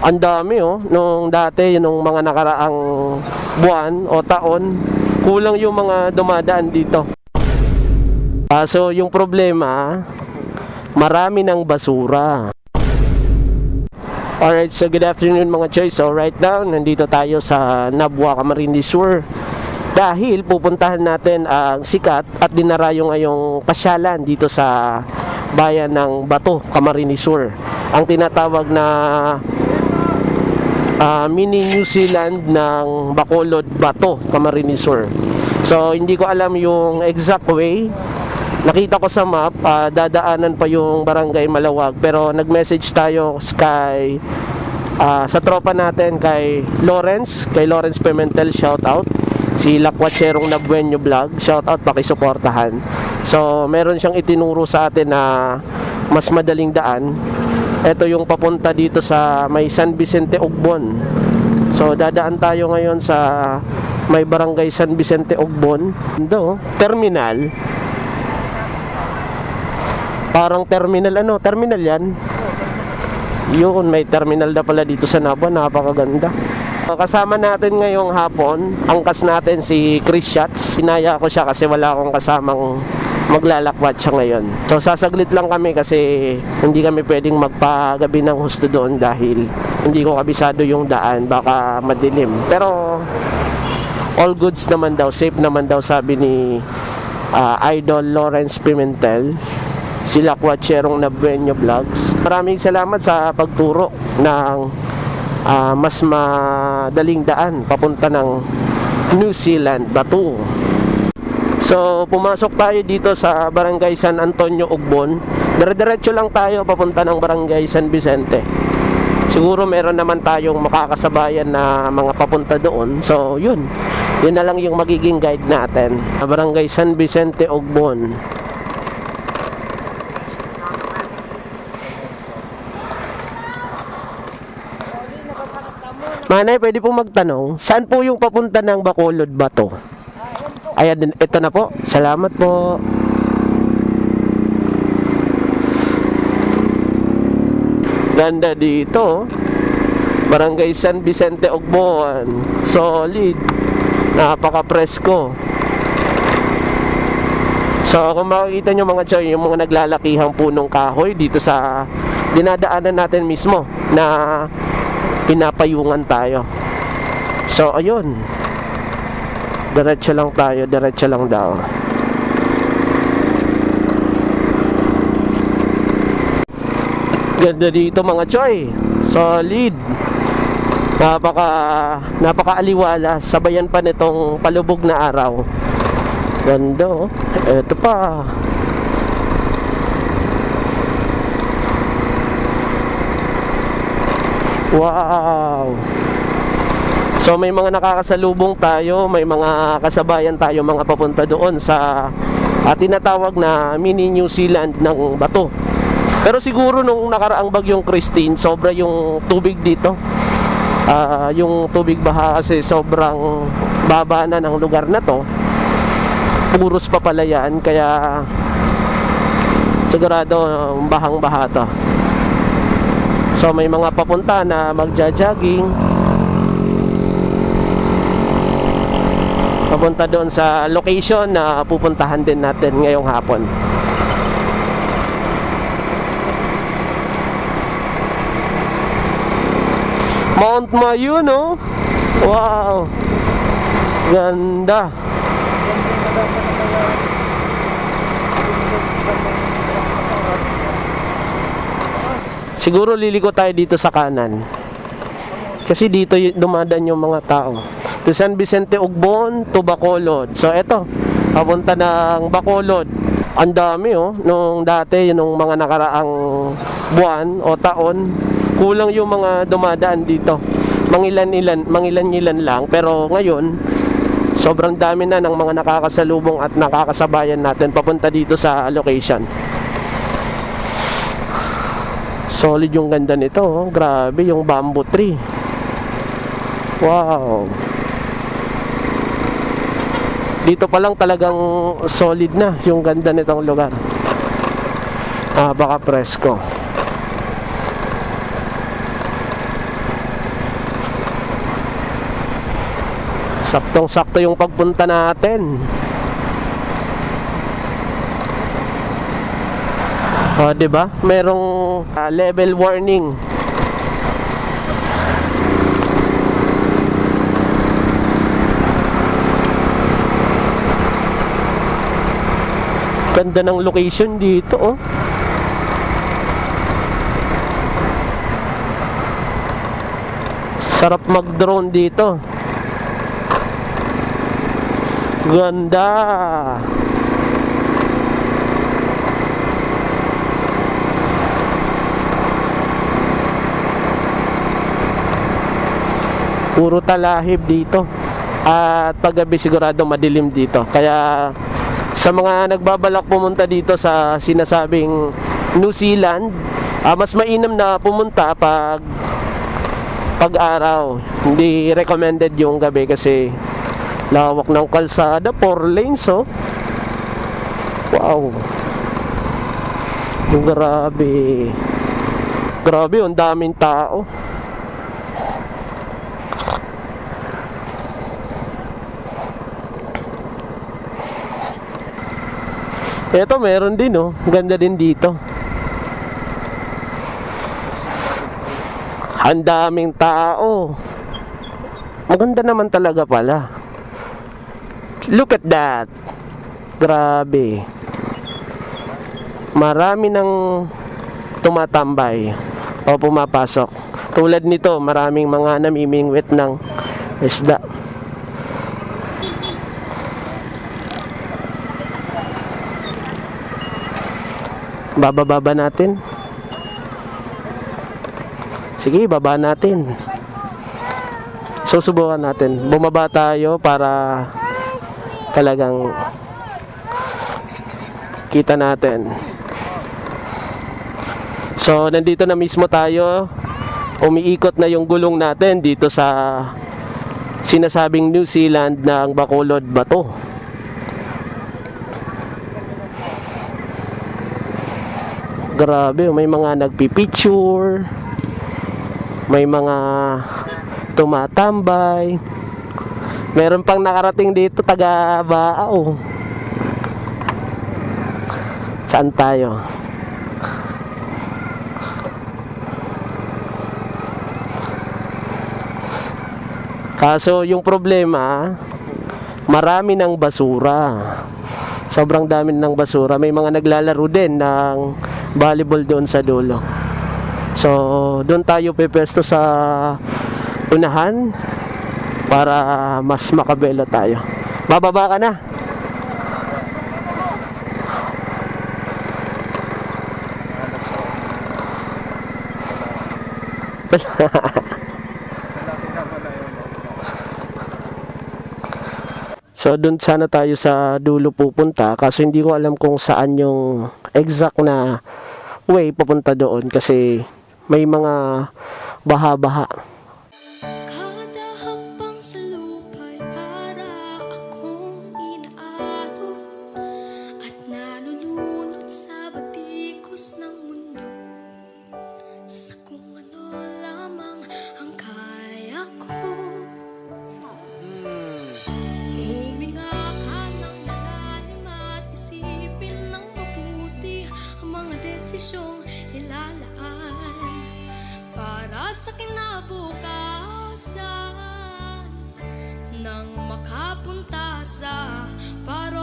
Ang dami oh, nung dati, nung mga nakaraang buwan o taon, kulang yung mga dumadaan dito. Kaso yung problema, marami ng basura. Alright, so good afternoon mga choice. So right now, nandito tayo sa Nabwa, Camarines Sur. Dahil pupuntahan natin ang sikat at dinarayo ngayong pasyalan dito sa bayan ng Bato, Camarines Sur. Ang tinatawag na ah, mini New Zealand ng Bacolod Bato, Camarines Sur. So hindi ko alam yung exact way. Nakita ko sa map, ah, dadaanan pa yung Barangay Malawag pero nag-message tayo kay ah, sa tropa natin kay Lawrence, kay Lawrence Pimentel shout out. Si Lakwatserong Nabuenyo Vlog, shout out pakisuportahan. So meron siyang itinuro sa atin na mas madaling daan ito yung papunta dito sa may San Vicente Ugbon. So dadaan tayo ngayon sa may barangay San Vicente Ugbon. Do, terminal. Parang terminal ano, terminal yan. Yun, may terminal na pala dito sa Nabwa, napakaganda. Kasama natin ngayong hapon, angkas natin si Chris Shots. Sinaya ko siya kasi wala akong kasamang maglalakwat siya ngayon. So sasaglit lang kami kasi hindi kami pwedeng magpagabi ng husto doon dahil hindi ko kabisado yung daan, baka madilim. Pero all goods naman daw, safe naman daw sabi ni ah, Idol Lawrence Pimentel sila Kwatcherong Nabuenyo Vlogs. Maraming salamat sa pagturo ng ah, mas madaling daan papunta ng New Zealand, Batu. So, pumasok tayo dito sa Barangay San Antonio, Ugbon. Dire-diretso lang tayo papunta ng Barangay San Vicente. Siguro meron naman tayong makakasabayan na mga papunta doon. So, yun. Yun na lang yung magiging guide natin. Barangay San Vicente, Ugbon. Manay, pwede po magtanong, saan po yung papunta ng Bacolod ba to? Ayan, ito na po. Salamat po. Ganda dito. Barangay San Vicente Ogboan. Solid. Napaka-presko. So, kung makikita nyo mga choy, yung mga naglalakihang punong kahoy dito sa dinadaanan natin mismo na pinapayungan tayo. So, ayun. Diretso lang tayo, diretso lang daw. Ganda dito mga choy. Solid. Napaka napakaaliwala sabayan pa nitong palubog na araw. Ganda oh. Ito pa. Wow. So may mga nakakasalubong tayo, may mga kasabayan tayo mga papunta doon sa at tinatawag na mini New Zealand ng bato. Pero siguro nung nakaraang bagyong Christine, sobra yung tubig dito. Ah, yung tubig baha kasi sobrang baba na ng lugar na to. Puros pa pala yan, kaya sigurado bahang-baha to. So may mga papunta na magja-jogging. Papunta doon sa location na pupuntahan din natin ngayong hapon. Mount Mayu, no? Wow! Ganda! Siguro liliko tayo dito sa kanan. Kasi dito dumadaan yung mga tao. To San Vicente Ugbon, to Bacolod. So eto, papunta ng Bacolod. Ang dami oh, nung dati, nung mga nakaraang buwan o taon, kulang yung mga dumadaan dito. Mangilan-ilan, mangilan-ilan lang. Pero ngayon, sobrang dami na ng mga nakakasalubong at nakakasabayan natin papunta dito sa location. Solid yung ganda nito. oh. Grabe yung bamboo tree. Wow dito pa lang talagang solid na yung ganda nitong lugar. Ah, baka presko. Saktong sakto yung pagpunta natin. Ah, o oh, ba? Diba? merong uh, level warning. Ganda ng location dito, oh. Sarap mag-drone dito. Ganda. Puro talahib dito. At paggabi sigurado madilim dito. Kaya sa mga nagbabalak pumunta dito sa sinasabing New Zealand, ah, mas mainam na pumunta pag pag-araw. Hindi recommended yung gabi kasi lawak ng kalsada, 4 lanes oh. Wow. Grabe. Grabe, ang daming tao. Ito meron din oh. Ganda din dito. Ang daming tao. Maganda naman talaga pala. Look at that. Grabe. Marami nang tumatambay o pumapasok. Tulad nito, maraming mga namimingwit ng isda. Bababa natin. Sige, baba natin. Susubukan natin. Bumaba tayo para talagang kita natin. So, nandito na mismo tayo. Umiikot na yung gulong natin dito sa sinasabing New Zealand ng Bacolod Bato. Grabe, may mga nagpipicture, may mga tumatambay. Meron pang nakarating dito taga Baao. Saan tayo? Kaso yung problema, marami ng basura. Sobrang dami ng basura. May mga naglalaro din ng volleyball doon sa dulo. So, doon tayo pepesto sa unahan para mas makabelo tayo. Bababa ka na. So doon sana tayo sa dulo pupunta kasi hindi ko alam kung saan yung exact na way papunta doon kasi may mga baha-baha. desisyong ilalaan para sa kinabukasan nang makapunta sa para